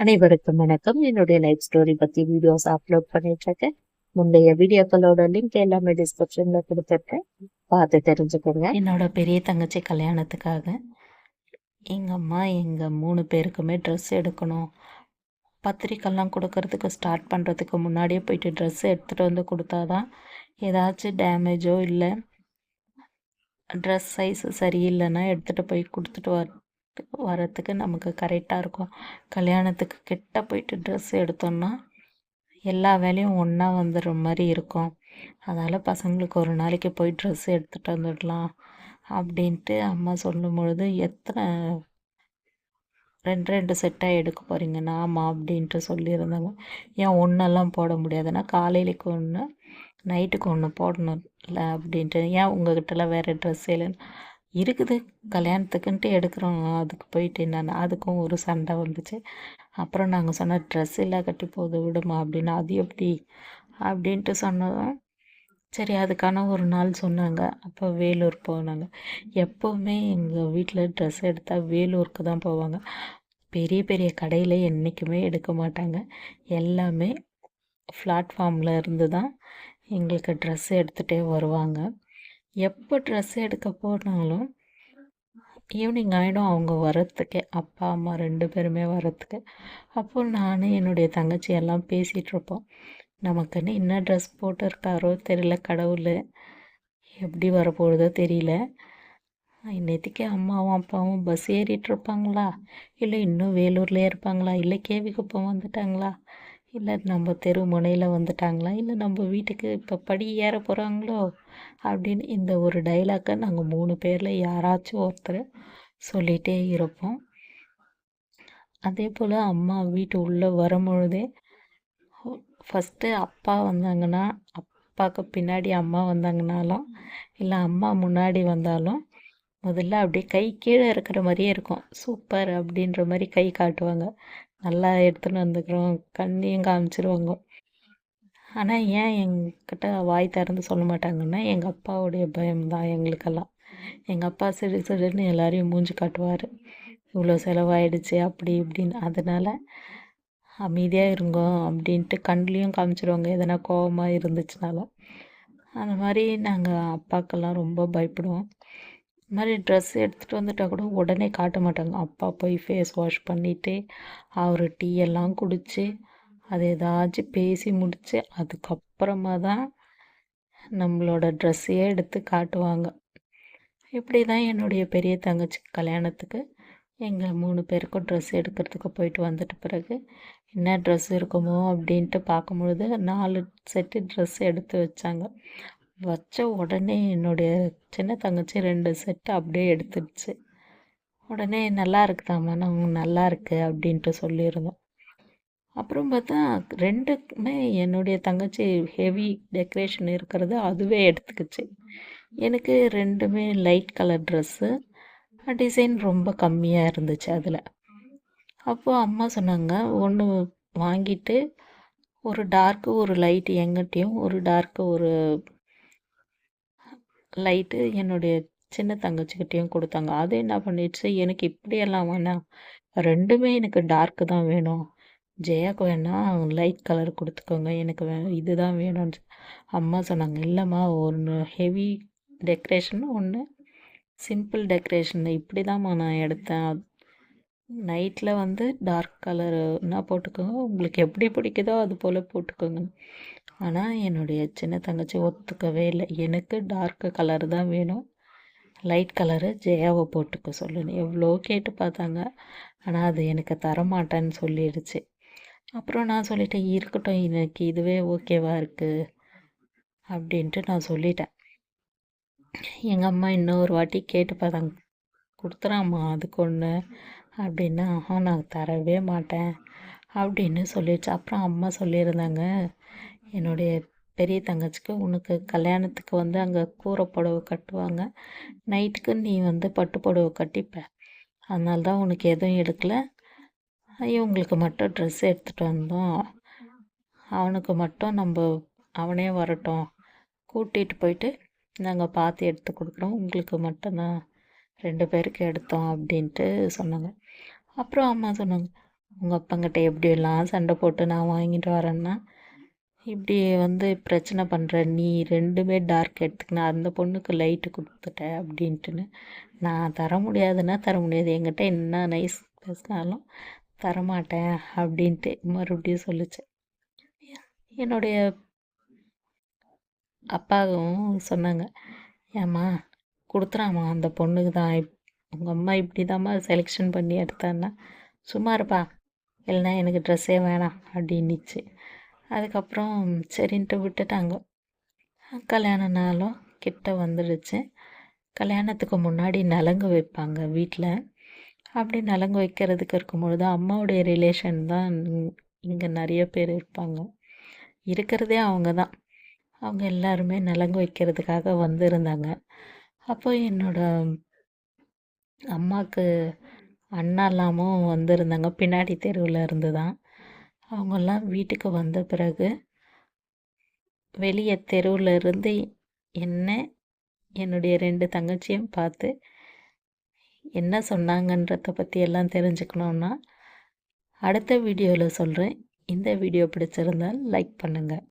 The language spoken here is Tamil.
அனைவருக்கும் வணக்கம். என்னுடைய லைஃப் ஸ்டோரி பத்தி வீடியோஸ் அப்லோட் பண்ணிட்டு இருக்கேன் முந்தைய வீடியோக்களோட லிங்க் எல்லாமே டிஸ்கிரிப்ஷன்ல கொடுத்துருக்கேன். பார்த்து தெரிஞ்சுக்கோங்க. என்னோட பெரிய தங்கச்சி கல்யாணத்துக்காக எங்கள் அம்மா எங்கள் மூணு பேருக்குமே ட்ரெஸ் எடுக்கணும். பத்திரிக்கைலாம் கொடுக்கறதுக்கு ஸ்டார்ட் பண்ணுறதுக்கு முன்னாடியே போயிட்டு ட்ரெஸ் எடுத்துகிட்டு வந்து கொடுத்தாதான் ஏதாச்சும் டேமேஜோ இல்லை ட்ரெஸ் சைஸ் சரியில்லைன்னா எடுத்துகிட்டு போய் கொடுத்துட்டு வர வரத்துக்கு நமக்கு கரெக்டாக இருக்கும். கல்யாணத்துக்கு கிட்ட போயிட்டு ட்ரெஸ் எடுத்தோம்னா எல்லா வேலையும் ஒன்றா வந்துடுற மாதிரி இருக்கும். அதனால் பசங்களுக்கு ஒரு நாளைக்கு போய் ட்ரெஸ் எடுத்துகிட்டு வந்துடலாம் அப்படின்ட்டு அம்மா சொல்லும் பொழுது எத்தனை ரெண்டு ரெண்டு செட்டாக எடுக்க போகிறீங்கண்ணா ஆமாம் அப்படின்ட்டு சொல்லியிருந்தாங்க. ஏன் ஒன்றெல்லாம் போட முடியாதுன்னா காலையிலுக்கு ஒன்று நைட்டுக்கு ஒன்று போடணும் இல்லை அப்படின்ட்டு. ஏன் உங்ககிட்டலாம் வேறு ட்ரெஸ் இல்லைன்னு? இருக்குது. கல்யாணத்துக்குன்ட்டு எடுக்கிறோம். அதுக்கு போயிட்டு நான் அதுக்கும் ஒரு சண்டை வந்துச்சு. அப்புறம் நாங்கள் சொன்ன ட்ரெஸ் எல்லாம் கட்டி போகுது விடுமா அப்படின்னு அது எப்படி அப்படின்ட்டு சொன்னதும் சரி அதுக்கான ஒரு நாள் சொன்னாங்க. அப்போ வேலூர் போனாங்க. எப்போவுமே எங்கள் வீட்டில் ட்ரெஸ் எடுத்தால் வேலூருக்கு தான் போவாங்க. பெரிய பெரிய கடையில் என்றைக்குமே எடுக்க மாட்டாங்க. எல்லாமே பிளாட்ஃபார்மில் இருந்து தான் எங்களுக்கு ட்ரெஸ் எடுத்துகிட்டே வருவாங்க. எப்போ ட்ரெஸ் எடுக்க போனாலும் ஈவினிங் ஆகிடும் அவங்க வரத்துக்கே அப்பா அம்மா ரெண்டு பேருமே வரத்துக்கு அப்போ நான் என்னுடைய தங்கச்சி எல்லாம் பேசிகிட்ருப்போம் நமக்குன்னு என்ன ட்ரெஸ் போட்டிருக்காரோ தெரியல கடவுள். எப்படி வரப்போகிறதோ தெரியல. நேற்றுக்கு அம்மாவும் அப்பாவும் பஸ் ஏறிட்டு இருப்பாங்களா? இல்லை இன்னும் வேலூர்லேயே இருப்பாங்களா? இல்லை கேவி குப்பம் வந்துட்டாங்களா? இல்லை நம்ம தெரு முனையில் வந்துட்டாங்களா? இல்லை நம்ம வீட்டுக்கு இப்போ படி ஏற போகிறாங்களோ அப்படின்னு இந்த ஒரு டைலாக்கை நாங்கள் மூணு பேரில் யாராச்சும் ஒருத்தர் சொல்லிகிட்டே இருப்போம். அதே போல் அம்மா வீட்டு உள்ளே வரும்பொழுதே ஃபஸ்ட்டு அப்பா வந்தாங்கன்னா அப்பாவுக்கு பின்னாடி அம்மா வந்தாங்கனாலும் இல்லை அம்மா முன்னாடி வந்தாலும் முதல்ல அப்படியே கை கீழே இருக்கிற மாதிரியே இருக்கும். சூப்பர் அப்படின்ற மாதிரி கை காட்டுவாங்க. நல்லா எடுத்துன்னு வந்துக்கிறோம். கண்ணையும் காமிச்சிருவாங்க. ஆனால் ஏன் எங்கிட்ட வாய் திறந்து சொல்ல மாட்டாங்கன்னா எங்கள் அப்பாவுடைய பயம்தான் எங்களுக்கெல்லாம். எங்கள் அப்பா சிறு சிறுன்னு எல்லாரையும் மூஞ்சி காட்டுவார். இவ்வளோ செலவாயிடுச்சு அப்படி இப்படின்னு. அதனால் அமைதியாக இருங்கோ அப்படின்ட்டு கண்லேயும் காமிச்சிருவாங்க. எதனா கோபமாக இருந்துச்சுனாலும். அந்த மாதிரி நாங்கள் அப்பாக்கெல்லாம் ரொம்ப பயப்படுவோம். இது மாதிரி ட்ரெஸ் எடுத்துகிட்டு வந்துட்டால் கூட உடனே காட்ட மாட்டாங்க. அப்பா போய் ஃபேஸ் வாஷ் பண்ணிவிட்டு அவர் டீ எல்லாம் குடித்து அது ஏதாச்சும் பேசி முடித்து அதுக்கப்புறமா தான் நம்மளோட ட்ரெஸ்ஸையே எடுத்து காட்டுவாங்க. இப்படி தான் என்னுடைய பெரிய தங்கச்சி கல்யாணத்துக்கு எங்கள் மூணு பேருக்கும் ட்ரெஸ் எடுக்கிறதுக்கு போயிட்டு வந்துட்ட பிறகு என்ன ட்ரெஸ் இருக்குமோ அப்படின்ட்டு பார்க்கும்பொழுது நாலு செட்டு ட்ரெஸ் எடுத்து வச்சாங்க. வச்ச உடனே என்னுடைய சின்ன தங்கச்சி ரெண்டு செட்டு அப்படியே எடுத்துடுச்சு. உடனே நல்லா இருக்குதாம்மா நான் நல்லா இருக்கு அப்படின்ட்டு சொல்லியிருந்தோம். அப்புறம் பார்த்தா ரெண்டுக்குமே என்னுடைய தங்கச்சி ஹெவி டெக்கரேஷன் இருக்கிறது அதுவே எடுத்துக்கிச்சு. எனக்கு ரெண்டுமே லைட் கலர் ட்ரெஸ்ஸு டிசைன் ரொம்ப கம்மியாக இருந்துச்சு அதில். அப்போது அம்மா சொன்னாங்க ஒன்று வாங்கிட்டு ஒரு டார்க்கு ஒரு லைட்டு எங்கிட்டையும் ஒரு டார்க்கு ஒரு லைட்டு என்னுடைய சின்ன தங்கச்சிக்கிட்டேயும் கொடுத்தாங்க. அது என்ன பண்ணிடுச்சு? எனக்கு இப்படியெல்லாம் வேணாம் ரெண்டுமே எனக்கு டார்க்கு தான் வேணும். ஜெயாக்கு வேணால் லைட் கலர் கொடுத்துக்கோங்க. எனக்கு வே இதுதான் வேணும்னு. அம்மா சொன்னாங்க இல்லைம்மா ஒன்று ஹெவி டெக்கரேஷன் ஒன்று சிம்பிள் டெக்கரேஷன் இப்படி தான்மா நான் எடுத்தேன். நைட்டில் வந்து டார்க் கலருன்னா போட்டுக்கோங்க. உங்களுக்கு எப்படி பிடிக்குதோ அது போல் போட்டுக்கோங்க. ஆனால் என்னுடைய சின்ன தங்கச்சி ஒத்துக்கவே இல்லை. எனக்கு டார்க்கு கலர் தான் வேணும். லைட் கலரு ஜெயாவை போட்டுக்க சொல்லுன்னு எவ்வளோ கேட்டு பார்த்தாங்க. ஆனால் அது எனக்கு தரமாட்டேன்னு சொல்லிடுச்சு. அப்புறம் நான் சொல்லிட்டேன் இருக்கட்டும் எனக்கு இதுவே ஓகேவா இருக்குது அப்படின்ட்டு நான் சொல்லிட்டேன். எங்கள் அம்மா இன்னொரு வாட்டி கேட்டு பார்த்தாங்க. கொடுத்துறாம்மா அதுக்கு ஒன்று அப்படின்னா ஆஹா நான் தரவே மாட்டேன். அப்படின்னு சொல்லிடுச்சு. அப்புறம் அம்மா சொல்லியிருந்தாங்க என்னுடைய பெரிய தங்கச்சிக்கு உனக்கு கல்யாணத்துக்கு வந்து அங்கே கூரை புடவை கட்டுவாங்க. நைட்டுக்கு நீ வந்து பட்டு புடவை கட்டிப்ப. அதனால தான் உனக்கு எதுவும் எடுக்கலை. இவங்களுக்கு மட்டும் ட்ரெஸ் எடுத்துகிட்டு வந்தோம். அவனுக்கு மட்டும் நம்ம அவனே வரட்டும். கூட்டிகிட்டு போயிட்டு நாங்கள் பார்த்து எடுத்து கொடுக்குறோம். உங்களுக்கு மட்டும்தான் ரெண்டு பேருக்கு எடுத்தோம் அப்படின்ட்டு சொன்னாங்க. அப்புறம் அம்மா சொன்னாங்க உங்கள் அப்பங்கிட்ட எப்படியெல்லாம் சண்டை போட்டு நான் வாங்கிட்டு வரேன்னா இப்படி வந்து பிரச்சனை பண்ணுற நீ ரெண்டுமே டார்க் எடுத்துக்கினா அந்த பொண்ணுக்கு லைட்டு கொடுத்துட்ட அப்படின்ட்டுன்னு நான் தர முடியாதுன்னா தர முடியாது. என்கிட்ட என்ன நைஸ் பேசினாலும் தரமாட்டேன் அப்படின்ட்டு மறுபடியும் சொல்லிச்சு. என்னுடைய அப்பாவும் சொன்னாங்க ஏம்மா கொடுத்துறாம்மா அந்த பொண்ணுக்கு தான். உங்கள் அம்மா இப்படி தாம்மா செலெக்ஷன் பண்ணி எடுத்தான்னா சும்மா இருப்பா. இல்லைன்னா எனக்கு ட்ரெஸ்ஸே வேணாம் அப்படின்னுச்சு. அதுக்கப்புறம் சரின்ட்டு விட்டுட்டாங்க. கல்யாண நாளும் கிட்ட வந்துடுச்சு. கல்யாணத்துக்கு முன்னாடி நலங்கு வைப்பாங்க வீட்டில் அப்படி நலங்கு வைக்கிறதுக்கு இருக்கும்பொழுது அம்மாவுடைய ரிலேஷன் தான் இங்கே நிறைய பேர் இருப்பாங்க. இருக்கிறதே அவங்க தான். அவங்க எல்லாருமே நலங்கு வைக்கிறதுக்காக வந்திருந்தாங்க. அப்போ என்னோட அம்மாவுக்கு அண்ணாலாமும் வந்திருந்தாங்க. பின்னாடி தெருவில் இருந்து தான் அவங்கெல்லாம் வீட்டுக்கு வந்த பிறகு வெளியே தெருவில் இருந்து என்ன என்னுடைய ரெண்டு தங்கச்சியும் பார்த்து என்ன சொன்னாங்கன்றத பற்றி எல்லாம் தெரிஞ்சுக்கணுன்னா அடுத்த வீடியோவில் சொல்கிறேன் இந்த வீடியோ பிடிச்சிருந்தால் லைக் பண்ணுங்கள்